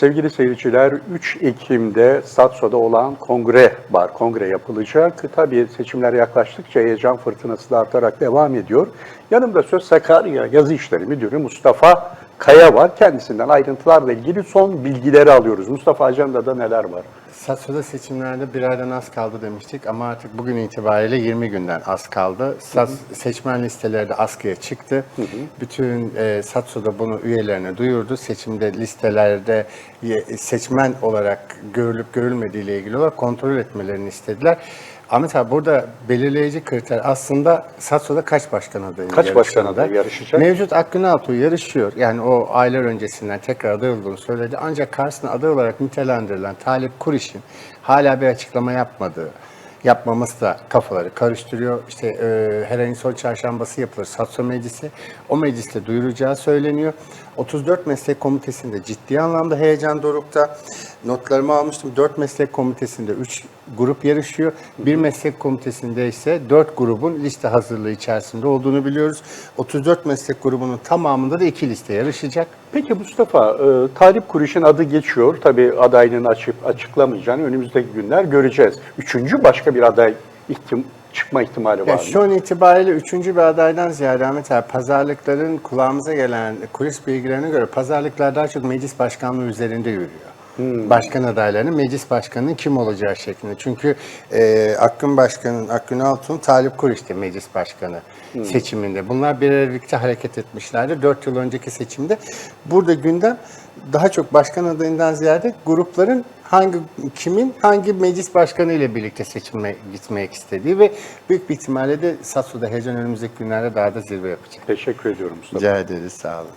Sevgili seyirciler, 3 Ekim'de Satso'da olan kongre var. Kongre yapılacak. Tabii seçimler yaklaştıkça heyecan fırtınası da artarak devam ediyor. Yanımda söz Sakarya Yazı İşleri Müdürü Mustafa Kaya var. Kendisinden ayrıntılarla ilgili son bilgileri alıyoruz. Mustafa ajandada neler var? Satso'da seçimlerde bir aydan az kaldı demiştik ama artık bugün itibariyle 20 günden az kaldı. Sats, seçmen listeleri de askıya çıktı. Bütün e, Satso'da bunu üyelerine duyurdu. Seçimde listelerde ye- seçmen olarak görülüp görülmediği ile ilgili olarak kontrol etmelerini istediler. Ahmet abi burada belirleyici kriter aslında Satso'da kaç başkan adayı Kaç başkan adayı yarışacak? Mevcut Akgün Altuğ yarışıyor. Yani o aylar öncesinden tekrar aday olduğunu söyledi. Ancak karşısına aday olarak nitelendirilen Talip Kuriş'in hala bir açıklama yapmadığı, yapmaması da kafaları karıştırıyor. İşte e, her ayın son çarşambası yapılır Satso Meclisi. O mecliste duyuracağı söyleniyor. 34 meslek komitesinde ciddi anlamda heyecan dorukta. Notlarımı almıştım. 4 meslek komitesinde 3 grup yarışıyor. Bir meslek komitesinde ise 4 grubun liste hazırlığı içerisinde olduğunu biliyoruz. 34 meslek grubunun tamamında da 2 liste yarışacak. Peki Mustafa, e, Talip Kuriş'in adı geçiyor. Tabii adaylığını açıp açıklamayacağını önümüzdeki günler göreceğiz. Üçüncü başka bir aday ihtim çıkma ihtimali var mı? şu an itibariyle üçüncü bir adaydan ziyade Ahmet abi, pazarlıkların kulağımıza gelen kulis bilgilerine göre pazarlıklar daha çok meclis başkanlığı üzerinde yürüyor. Başkan adaylarının meclis başkanının kim olacağı şeklinde. Çünkü e, Akgün Başkan'ın, Akgün Altun, Talip Kuriş'ti meclis başkanı seçiminde. Bunlar bir birlikte hareket etmişlerdi. Dört yıl önceki seçimde. Burada gündem daha çok başkan adayından ziyade grupların hangi kimin hangi meclis başkanı ile birlikte seçilme gitmek istediği ve büyük bir ihtimalle de Sassu'da heyecan önümüzdeki günlerde daha da zirve yapacak. Teşekkür ediyorum Mustafa. Rica ederiz sağ olun.